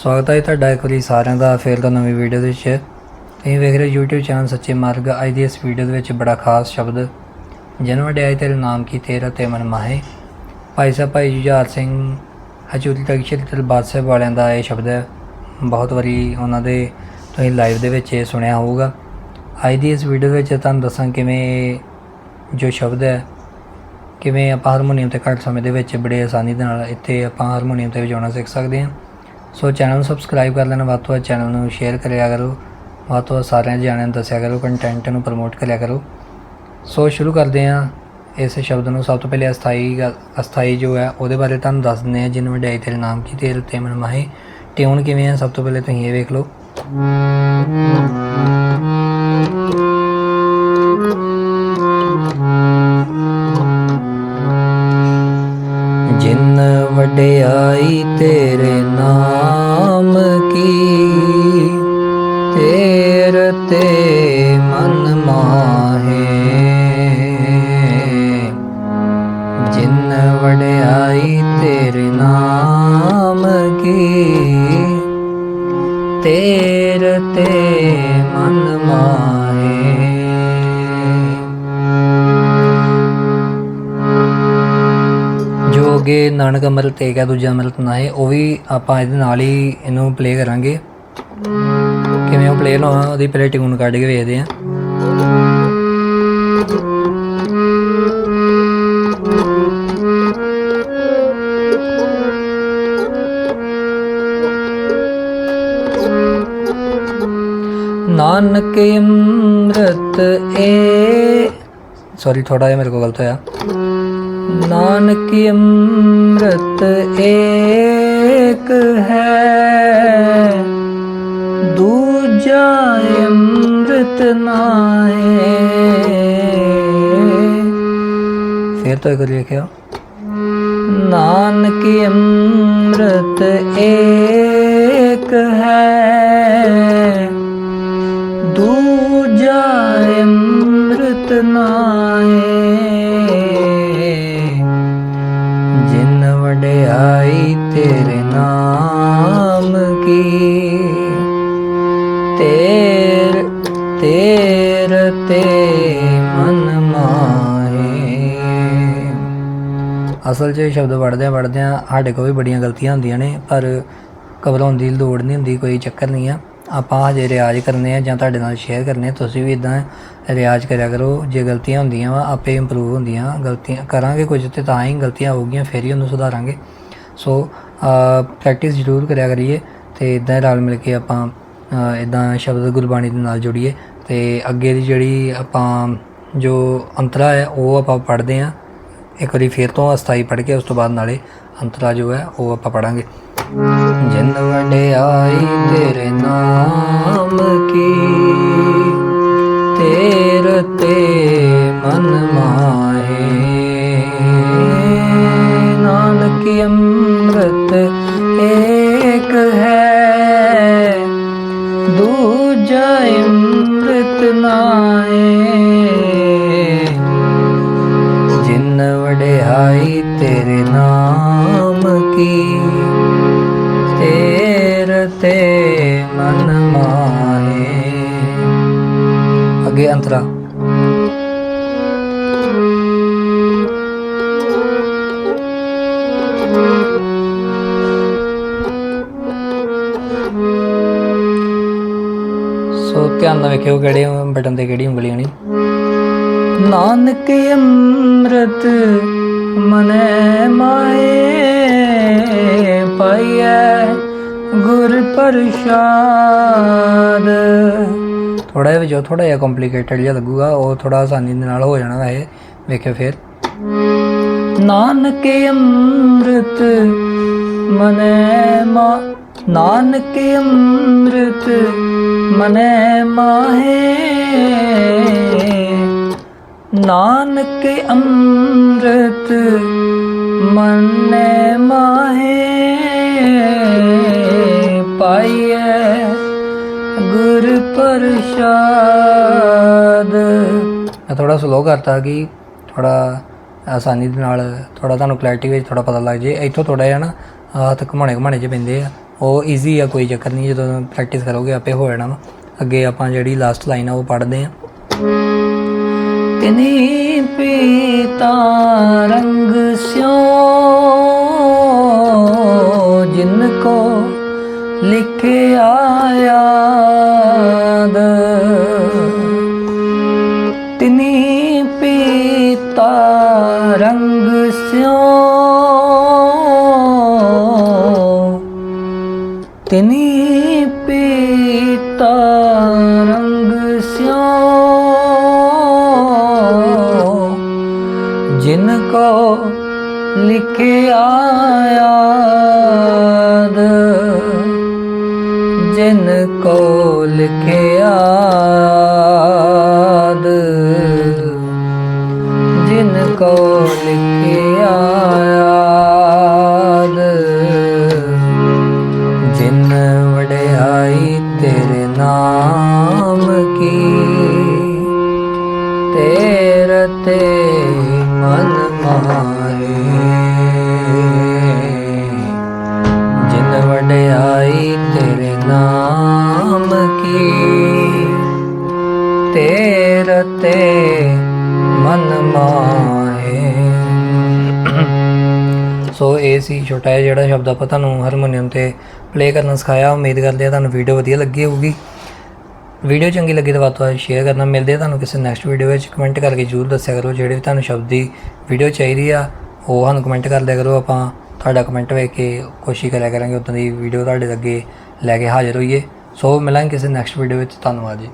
ਸਵਾਗਤ ਹੈ ਤੁਹਾਡਾ ਇੱਕ ਵਾਰੀ ਸਾਰਿਆਂ ਦਾ, ਫੇਰ ਤੋਂ ਨਵੀਂ ਵੀਡੀਓ ਦੇ ਵਿੱਚ। ਤੁਸੀਂ ਵੇਖ ਰਹੇ ਹੋ YouTube ਚੈਨਲ ਸੱਚੇ ਮਾਰਗ। ਅੱਜ ਦੀ ਇਸ ਵੀਡੀਓ ਦੇ ਵਿੱਚ ਬੜਾ ਖਾਸ ਸ਼ਬਦ ਜਨਮ ਵਡਿਆਈ ਤੇਰੇ ਨਾਮ ਕੀ, ਤੇਰਾ ਤੇ ਮਨ ਮਾਹੇ। ਭਾਈ ਸਾਹਿਬ, ਭਾਈ ਜੁਝਾਰ ਸਿੰਘ, ਹਜੂਰੀ ਤੱਕ ਸ਼੍ਰੀ ਦਰਬਾਰ ਸਾਹਿਬ ਵਾਲਿਆਂ ਦਾ ਇਹ ਸ਼ਬਦ ਹੈ। ਬਹੁਤ ਵਾਰੀ ਉਹਨਾਂ ਦੇ ਤੁਸੀਂ ਲਾਈਵ ਦੇ ਵਿੱਚ ਇਹ ਸੁਣਿਆ ਹੋਊਗਾ। ਅੱਜ ਦੀ ਇਸ ਵੀਡੀਓ ਵਿੱਚ ਤੁਹਾਨੂੰ ਦੱਸਾਂ ਕਿਵੇਂ ਜੋ ਸ਼ਬਦ ਹੈ, ਕਿਵੇਂ ਆਪਾਂ ਹਾਰਮੋਨੀਅਮ ਤੇ ਘੱਟ ਸਮੇਂ ਦੇ ਵਿੱਚ ਬੜੇ ਆਸਾਨੀ ਦੇ ਨਾਲ ਇੱਥੇ ਆਪਾਂ ਹਾਰਮੋਨੀਅਮ ਤੇ ਵਜਾਉਣਾ ਸਿੱਖ ਸਕਦੇ ਹਾਂ। ਸੋ ਚੈਨਲ ਨੂੰ ਸਬਸਕ੍ਰਾਈਬ ਕਰ ਲੈਣਾ, ਵੱਧ ਤੋਂ ਵੱਧ ਚੈਨਲ ਨੂੰ ਸ਼ੇਅਰ ਕਰਿਆ ਕਰੋ, ਵੱਧ ਤੋਂ ਵੱਧ ਸਾਰਿਆਂ ਜਾਣਿਆਂ ਨੂੰ ਦੱਸਿਆ ਕਰੋ ਕੰਟੈਂਟ ਨੂੰ ਪ੍ਰਮੋਟ ਕਰਿਆ ਕਰੋ। ਸੋ ਸ਼ੁਰੂ ਕਰਦੇ ਹਾਂ। ਇਸ ਸ਼ਬਦ ਨੂੰ ਸਭ ਤੋਂ ਪਹਿਲੇ ਅਸਥਾਈ ਗੱਲ- ਅਸਥਾਈ ਜੋ ਹੈ, ਉਹਦੇ ਬਾਰੇ ਤੁਹਾਨੂੰ ਦੱਸ ਦਿੰਦੇ ਹਾਂ ਜਿਨ ਵਡਿਆਈ ਤੇਰੇ ਨਾਮ ਕੀ ਤੇਰੇ ਤੇ ਮਨ ਮਾਹੀ। ਟਿਊਨ ਕਿਵੇਂ ਆ ਸਭ ਤੋਂ ਪਹਿਲੇ ਤੁਸੀਂ ਇਹ ਵੇਖ ਲਓ। ਜਿਨ ਵਡਿਆਈ ਤੇਰੇ ਤੇਰ ਮਨ ਮਾਹੇ। ਜਿਨ ਵਡਿਆਈ ਤੇਰੇ ਨਾਮ ਕੀ, ਤੇਰ ਤੇ ਮਨ ਮਾਹੇ। ਜੋ ਅੱਗੇ ਨਾਨਕ ਅੰਮ੍ਰਿਤ ਤੇ ਹੈ ਦੂਜਾ ਅੰਮ੍ਰਿਤ ਨਾ ਹੈ ਉਹ ਵੀ ਆਪਾਂ ਇਹਦੇ ਨਾਲ ਹੀ ਇਹਨੂੰ ਪਲੇ ਕਰਾਂਗੇ। ਕਿਵੇਂ ਉਹ ਪਲੇ ਹੋਣਾ ਉਹਦੀ ਪਹਿਲੇ ਟਿਊਨ ਕੱਢ ਕੇ ਵੇਖਦੇ ਆ ਨਾਨਕ ਅੰਮ੍ਰਿਤ ਏ ਸੌਰੀ ਥੋੜਾ ਜਿਹਾ ਮੇਰੇ ਕੋਲ ਗਲਤ ਹੋਇਆ। ਨਾਨਕ ਅੰਮ੍ਰਿਤ ਏਕ ਹੈ। ਅੰਮ੍ਰਿਤ ਨਾਏ ਫਿਰ ਤੋਂ ਇੱਕ ਵਾਰੀ ਨਾਨਕ ਅੰਮ੍ਰਿਤ ਏਕ ਹੈ ਦੂਜਾ ਅੰਮ੍ਰਿਤ ਨਾਏ ਤੇਰ ਤੇ ਮਨ ਮਾਹੇ। ਅਸਲ 'ਚ ਇਹ ਸ਼ਬਦ ਪੜ੍ਹਦਿਆਂ ਪੜ੍ਹਦਿਆਂ ਸਾਡੇ ਕੋਲ ਵੀ ਬੜੀਆਂ ਗਲਤੀਆਂ ਹੁੰਦੀਆਂ ਨੇ, ਪਰ ਘਬਰਾਉਣ ਦੀ ਲੋੜ ਨਹੀਂ ਹੁੰਦੀ, ਕੋਈ ਚੱਕਰ ਨਹੀਂ ਆ। ਆਪਾਂ ਹਜੇ ਰਿਆਜ਼ ਕਰਨੇ ਆ ਜਾਂ ਤੁਹਾਡੇ ਨਾਲ ਸ਼ੇਅਰ ਕਰਨੇ ਆ, ਤੁਸੀਂ ਵੀ ਇਦਾਂ ਰਿਆਜ਼ ਕਰਿਆ ਕਰੋ। ਜੇ ਗਲਤੀਆਂ ਹੁੰਦੀਆਂ ਵਾ, ਆਪੇ ਇੰਪਰੂਵ ਹੁੰਦੀਆਂ। ਗਲਤੀਆਂ ਕਰਾਂਗੇ ਕੁਝ ਤੇ ਤਾਂ ਹੀ ਗਲਤੀਆਂ ਹੋਊਗੀਆਂ, ਫਿਰ ਹੀ ਉਹਨੂੰ ਸੁਧਾਰਾਂਗੇ। ਸੋ ਪ੍ਰੈਕਟਿਸ ਜ਼ਰੂਰ ਕਰਿਆ ਕਰੀਏ ਤੇ ਇਦਾਂ ਰਲ ਮਿਲ ਕੇ ਆਪਾਂ ਇਦਾਂ ਸ਼ਬਦ ਗੁਰਬਾਣੀ ਦੇ ਨਾਲ ਜੁੜੀਏ। ਅਤੇ ਅੱਗੇ ਦੀ ਜਿਹੜੀ ਆਪਾਂ ਜੋ ਅੰਤਰਾ ਹੈ, ਉਹ ਆਪਾਂ ਪੜ੍ਹਦੇ ਹਾਂ। ਇੱਕ ਵਾਰੀ ਫੇਰ ਤੋਂ ਅਸਥਾਈ ਪੜ੍ਹ ਕੇ ਉਸ ਤੋਂ ਬਾਅਦ ਨਾਲੇ ਅੰਤਰਾ ਜੋ ਹੈ, ਉਹ ਆਪਾਂ ਪੜਾਂਗੇ ਜਿਨ ਵਡਿਆਈ ਤੇਰੇ ਨਾਮ ਕੀ, ਤੇਰ ਤੇ ਮਨ ਮਾਹੇ। ਨਾਨਕ ਅੰਮ੍ਰਿਤ ਏਕ ਹੈ, ਦੂਜਾ ਅੰਮ੍ਰਿਤ ਨਾਏ। ਜਿਨ ਵਡਿਆਈ ਤੇਰੇ ਨਾਮ ਕੀ ਤੇਰ ਤੇ ਮਨ ਮਾਹੇ ਅੱਗੇ ਅੰਤਰਾ। ਸੋ ਧਿਆਨ ਨਾਲ ਵੇਖਿਓ ਕਿਹੜੇ ਬਟਨ ਤੇ ਕਿਹੜੀ ਉਂਗਲੀ ਹੋਣੀ ਨਾਨਕ ਅੰਮ੍ਰਿਤ ਮਨੈ ਮਾਏ, ਪਾਈਐ ਗੁਰ ਪ੍ਰਸਾਦ। ਥੋੜਾ ਜਿਹਾ ਜੋ ਥੋੜਾ ਜਿਹਾ ਕੰਪਲਿਕੇਟਡ ਜਿਹਾ ਲੱਗੂਗਾ, ਉਹ ਥੋੜਾ ਆਸਾਨੀ ਦੇ ਨਾਲ ਹੋ ਜਾਣਾ ਵੈਸੇ। ਵੇਖਿਓ ਫਿਰ। ਨਾਨਕ ਅੰਮ੍ਰਿਤ ਮਨੈ ਮਾ, ਨਾਨਕ ਅੰਮ੍ਰਿਤ ਮਨੈ ਮਾਹੇ। ਨਾਨਕ ਅੰਮ੍ਰਿਤ ਮਨੈ ਮਾਹੇ। ਪਾਈਐ ਗੁਰ ਪ੍ਰਸਾਦ। ਮੈਂ ਥੋੜਾ ਸਲੋ ਕਰਤਾ ਕਿ ਥੋੜਾ ਆਸਾਨੀ ਦੇ ਨਾਲ ਥੋੜਾ ਤੁਹਾਨੂੰ ਕਲੈਰਿਟੀ ਵਿੱਚ ਥੋੜਾ ਪਤਾ ਲੱਗ ਜੇ। ਇੱਥੋਂ ਥੋੜਾ ਜਿਹਾ ਨਾ ਹੱਥ ਘੁਮਾਣੇ ਘੁਮਾਣੇ ਚ ਪੈਂਦੇ ਆ। ਉਹ ਈਜ਼ੀ ਆ, ਕੋਈ ਚੱਕਰ ਨਹੀਂ, ਜਦੋਂ ਪ੍ਰੈਕਟਿਸ ਕਰੋਗੇ ਆਪੇ ਹੋ ਜਾਣਾ ਵਾ। ਅੱਗੇ ਆਪਾਂ ਜਿਹੜੀ ਲਾਸਟ ਲਾਈਨ ਆ, ਉਹ ਪੜ੍ਹਦੇ ਆ। ਤਿਨੀ ਪੀਤਾ ਰੰਗ ਸਿਓ, ਜਿਨ ਕੋ ਤਿਨੀ ਪੀਤਾ ਰੰਗ ਸਿਓ ਜਿਨ ਕੋ ਲਿਖਿਆ ਯਾਦ ਜਿਨ ਕੋ ਲਿਖਿਆ ਜਿਨ ਕੋ ਲਿਖਿਆ ਸੋ ਇਹ ਸੀ ਛੋਟਾ ਜਿਹਾ ਜਿਹੜਾ ਸ਼ਬਦ ਆਪਾਂ ਤੁਹਾਨੂੰ ਹਾਰਮੋਨੀਅਮ ਤੇ ਪਲੇ ਕਰਨਾ ਸਿਖਾਇਆ। ਉਮੀਦ ਕਰਦੇ ਆ ਤੁਹਾਨੂੰ ਵੀਡੀਓ ਵਧੀਆ ਲੱਗੀ ਹੋਊਗੀ। ਵੀਡੀਓ ਚੰਗੀ ਲੱਗੀ ਤਾਂ ਵੱਧ ਤੋਂ ਵੱਧ ਸ਼ੇਅਰ ਕਰਨਾ। ਮਿਲਦੇ ਆ ਤੁਹਾਨੂੰ ਕਿਸੇ ਨੈਕਸਟ ਵੀਡੀਓ ਵਿੱਚ। ਕਮੈਂਟ ਕਰਕੇ ਜਰੂਰ ਦੱਸਿਆ ਕਰੋ ਜਿਹੜੇ ਵੀ ਤੁਹਾਨੂੰ ਸ਼ਬਦ ਦੀ ਵੀਡੀਓ ਚਾਹੀਦੀ ਆ, ਉਹ ਸਾਨੂੰ ਕਮੈਂਟ ਕਰ ਦਿਆ ਕਰੋ। ਆਪਾਂ ਤੁਹਾਡਾ ਕਮੈਂਟ ਵੇਖ ਕੇ ਕੋਸ਼ਿਸ਼ ਕਰਿਆ ਕਰਾਂਗੇ, ਉਦੋਂ ਦੀ ਵੀਡੀਓ ਤੁਹਾਡੇ ਅੱਗੇ ਲੈ ਕੇ ਹਾਜ਼ਰ ਹੋਈਏ। ਸੋ ਮਿਲਾਂਗੇ ਕਿਸੇ ਨੈਕਸਟ ਵੀਡੀਓ ਵਿੱਚ। ਧੰਨਵਾਦ ਜੀ।